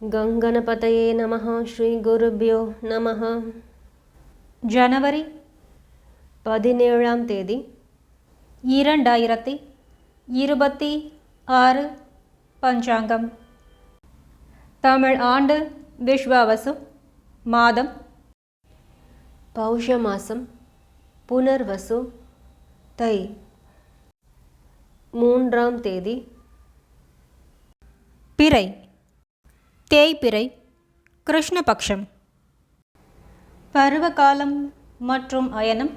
கங்கணபதையே நம ஸ்ரீ குருபியோ நம ஜனவரி பதினேழாம் தேதி இரண்டாயிரத்தி இருபத்தி ஆறு பஞ்சாங்கம். தமிழ் ஆண்டு விஸ்வாவசு மாதம். பௌஷ மாசம் புனர்வசு தை மூன்றாம் தேதி பிறை தேய்பிறை கிருஷ்ணபக்ஷம். பருவகாலம் மற்றும் அயனம்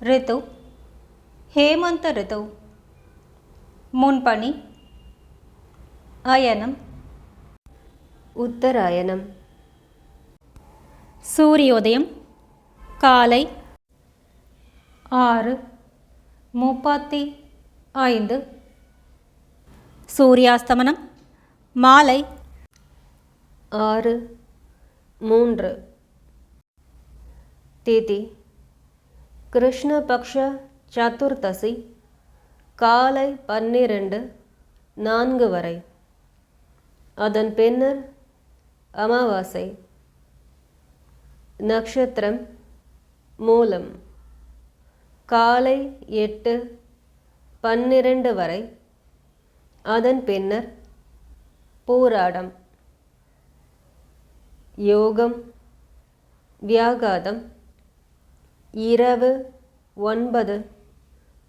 ரித்து ஹேமந்த ரித்து. முன்பனி அயனம். உத்தராயணம். சூரியோதயம் காலை ஆறு முப்பத்தி ஐந்து. சூரியாஸ்தமனம் மாலை ஆறு. மூன்று. திதி. கிருஷ்ணபக்ஷ சதுர்தசி காலை பன்னிரண்டு நான்கு வரை. அதன் பின்னர் அமாவாசை. நட்சத்திரம் மூலம். காலை எட்டு பன்னிரண்டு வரை. அதன் பின்னர் போராடம். யோகம் வியாகாதம் இரவு ஒன்பது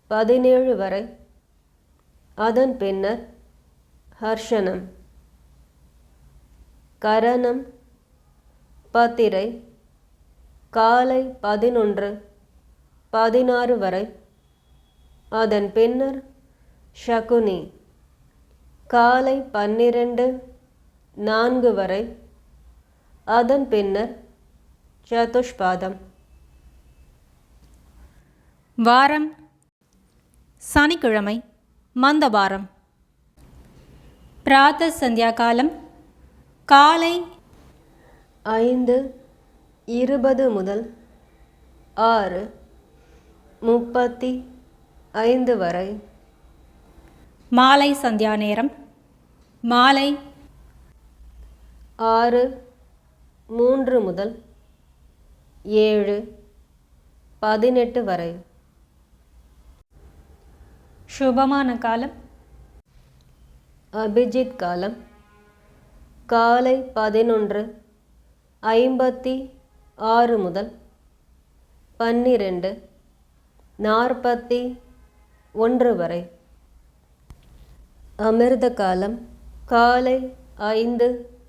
பதினேழு வரை. அதன் பின்னர் ஹர்ஷனம் கரணம் பத்திரை காலை பதினொன்று பதினாறு வரை. அதன் பின்னர் ஷகுனி காலை பன்னிரண்டு நான்கு வரை. அதன் பின்னர் சதுஷ்பாதம். வாரம். சனிக்கிழமை மந்தவாரம். பிராத்த சந்தியா காலம் காலை ஐந்து இருபது முதல் ஆறு முப்பத்தி ஐந்து வரை. மாலை சந்தியா நேரம் மாலை ஆறு மூன்று முதல் ஏழு பதினெட்டு வரை. சுபமான காலம்? அபிஜித் காலம். காலை பதினொன்று ஐம்பத்தி ஆறு முதல் பன்னிரெண்டு நாற்பத்தி ஒன்று வரை. அமிர்த காலம் காலை ஐந்து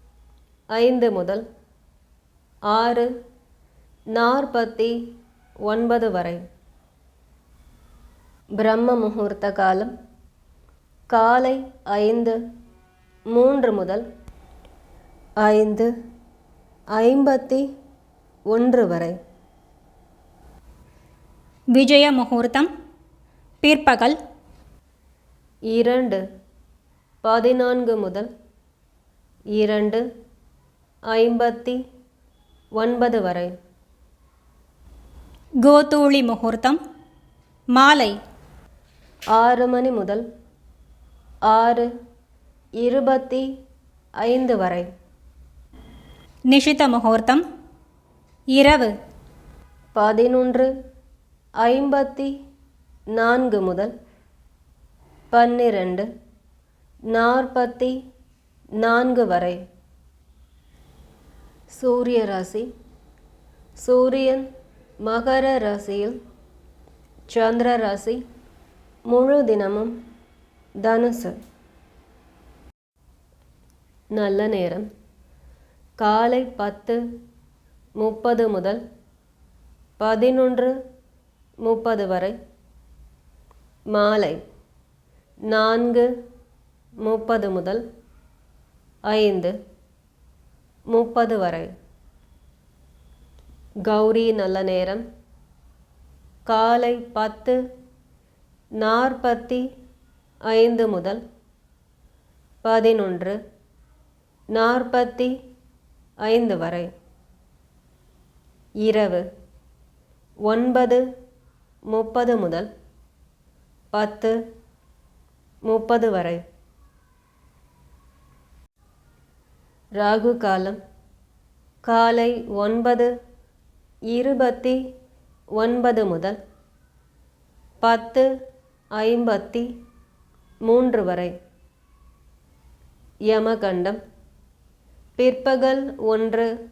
ஐந்து முதல் ஆறு நாற்பத்தி ஒன்பது வரை. பிரம்ம முகூர்த்த காலம் காலை ஐந்து மூன்று முதல் ஐந்து ஐம்பத்தி ஒன்று வரை. விஜய முகூர்த்தம் பிற்பகல் இரண்டு பதினான்கு முதல் இரண்டு ஐம்பத்தி ஒன்பது வரை. கோதூளி முகூர்த்தம் மாலை. ஆறு மணி முதல் ஆறு இருபத்தி ஐந்து வரை. நிஷித முகூர்த்தம் இரவு. பதினொன்று ஐம்பத்தி நான்கு முதல் பன்னிரண்டு நாற்பத்தி நான்கு வரை. சூரிய ராசி சூரியன் மகர ராசியில் சந்திர ராசி முழு தினமும் தனுசு. நல்ல நேரம். காலை பத்து முப்பது முதல் பதினொன்று முப்பது வரை. மாலை நான்கு முப்பது முதல் ஐந்து. முப்பது வரை. கௌரி நல்ல நேரம். காலை பத்து நாற்பத்தி ஐந்து முதல் பதினொன்று நாற்பத்தி ஐந்து வரை. இரவு ஒன்பது முப்பது முதல் பத்து முப்பது வரை. ராகு காலம் காலை ஒன்பது இருபத்தி ஒன்பது முதல் பத்து ஐம்பத்தி மூன்று வரை. யமகண்டம். பிற்பகல் ஒன்று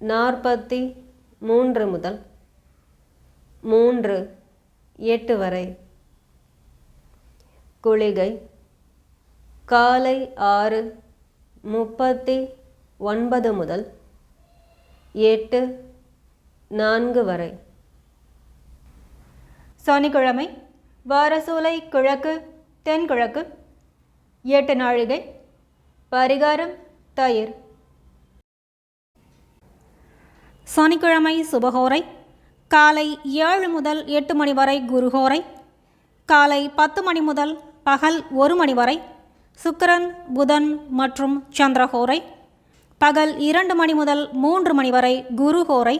நாற்பத்தி மூன்று முதல் மூன்று எட்டு வரை. குளிகை. காலை ஆறு முப்பத்தி ஒன்பது முதல் எட்டு நான்கு வரை. சனிக்கிழமை வாரசூலை கிழக்கு தென்கிழக்கு எட்டு நாழிகை பரிகாரம் தயிர். சனிக்கிழமை சுபகோரை காலை ஏழு முதல் எட்டு மணி வரை குருஹோரை காலை பத்து மணி முதல் பகல் ஒரு மணி வரை சுக்கரன் புதன் மற்றும் சந்திரஹோரை. பகல் இரண்டு மணி முதல் மூன்று மணி வரை குருஹோரை.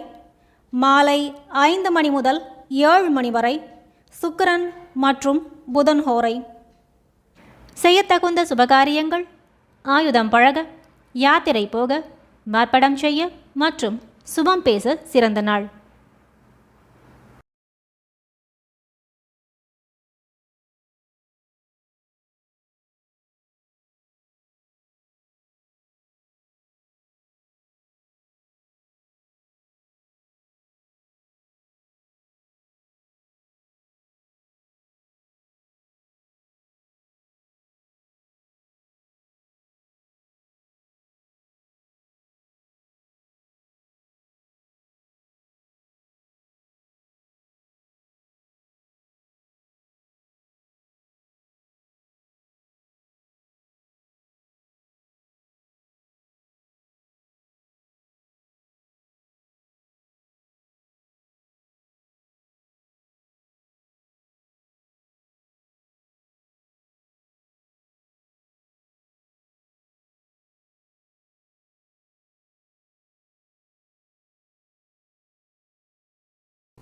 மாலை ஐந்து மணி முதல் ஏழு மணி வரை சுக்கரன் மற்றும் புதன் ஹோரை செய்யத்தகுந்த சுபகாரியங்கள் ஆயுதம் பழக யாத்திரை போக மார்ப்படம் செய்ய மற்றும் சுபம் பேச சிறந்த நாள்.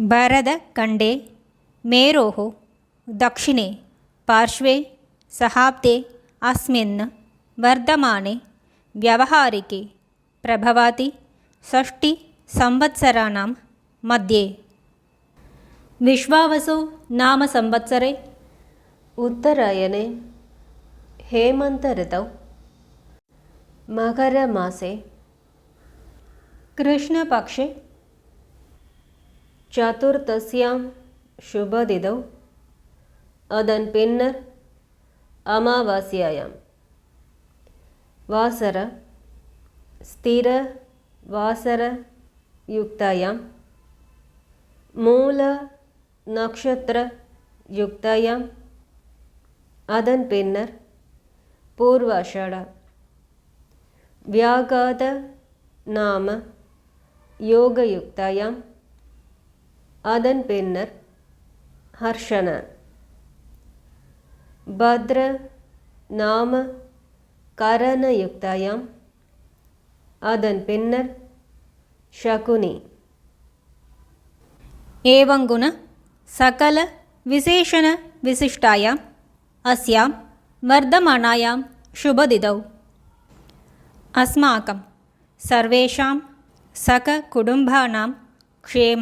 ಬರದ ಕಂಡೆ ಮೇರೋಃ दक्षिणे पार्श्वे सहाब्दे अस्मिन् वर्धमाने व्यवहारिके प्रभवाति षष्टिसंवत्सराणां मध्ये विश्वावसु नाम संवत्सरे उत्तरायणे हेमन्तऋतौ मकरमासे कृष्णपक्षे சதுர்த்தசியாம் சுபதிதௌ அதன் பின்னர் அமாவாஸ்யாயாம் வாசர ஸ்திர வாசர யுக்தாயாம் மூல நக்ஷத்திர யுக்தாயாம் அதன் பின்னர் பூர்வாஷாடா வியாகாத நாம யோகயுக்தாயாம் அதன் பின்னர் ஹர்ஷன பத்ர நாம கரணயுக்தாயாம் அதன் பின்னர் शकुनि एवङ्गुण सकलविशेषणविशिष्टायाम् अस्यां वर्धमानायां शुभदिदौ अस्माकं सर्वेषां सककुटुम्बानां क्षेम